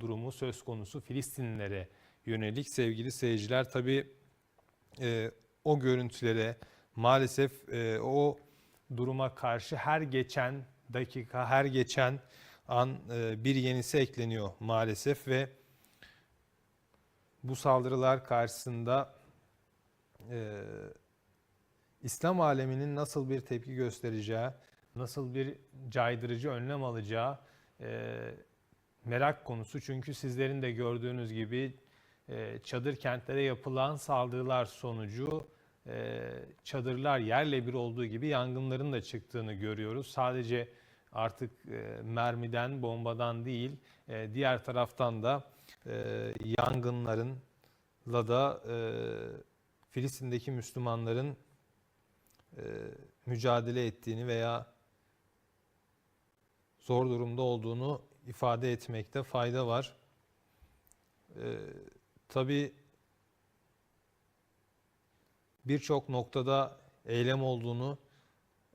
durumu söz konusu Filistinlilere yönelik sevgili seyirciler. Tabii e, o görüntülere maalesef e, o duruma karşı her geçen dakika, her geçen an e, bir yenisi ekleniyor maalesef ve bu saldırılar karşısında e, İslam aleminin nasıl bir tepki göstereceği, nasıl bir caydırıcı önlem alacağı e, merak konusu. Çünkü sizlerin de gördüğünüz gibi e, çadır kentlere yapılan saldırılar sonucu e, çadırlar yerle bir olduğu gibi yangınların da çıktığını görüyoruz. Sadece artık e, mermiden, bombadan değil, diğer taraftan da yangınlarınla da Filistin'deki Müslümanların mücadele ettiğini veya zor durumda olduğunu ifade etmekte fayda var. E, tabii birçok noktada eylem olduğunu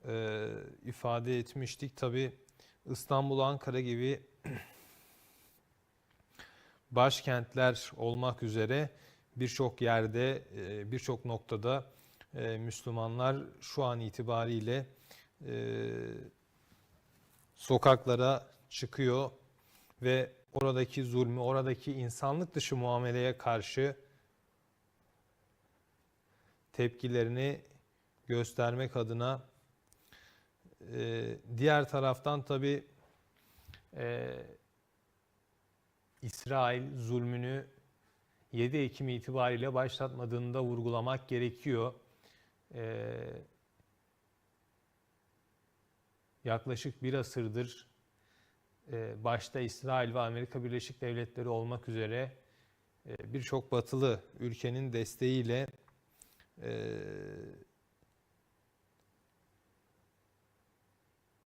e, ifade etmiştik. Tabii İstanbul, Ankara gibi başkentler olmak üzere birçok yerde, e, birçok noktada e, Müslümanlar şu an itibariyle e, sokaklara çıkıyor ve oradaki zulmü, oradaki insanlık dışı muameleye karşı tepkilerini göstermek adına e, diğer taraftan tabi e, İsrail zulmünü 7 Ekim itibariyle başlatmadığını da vurgulamak gerekiyor. E, yaklaşık bir asırdır başta İsrail ve Amerika Birleşik Devletleri olmak üzere e, birçok batılı ülkenin desteğiyle e,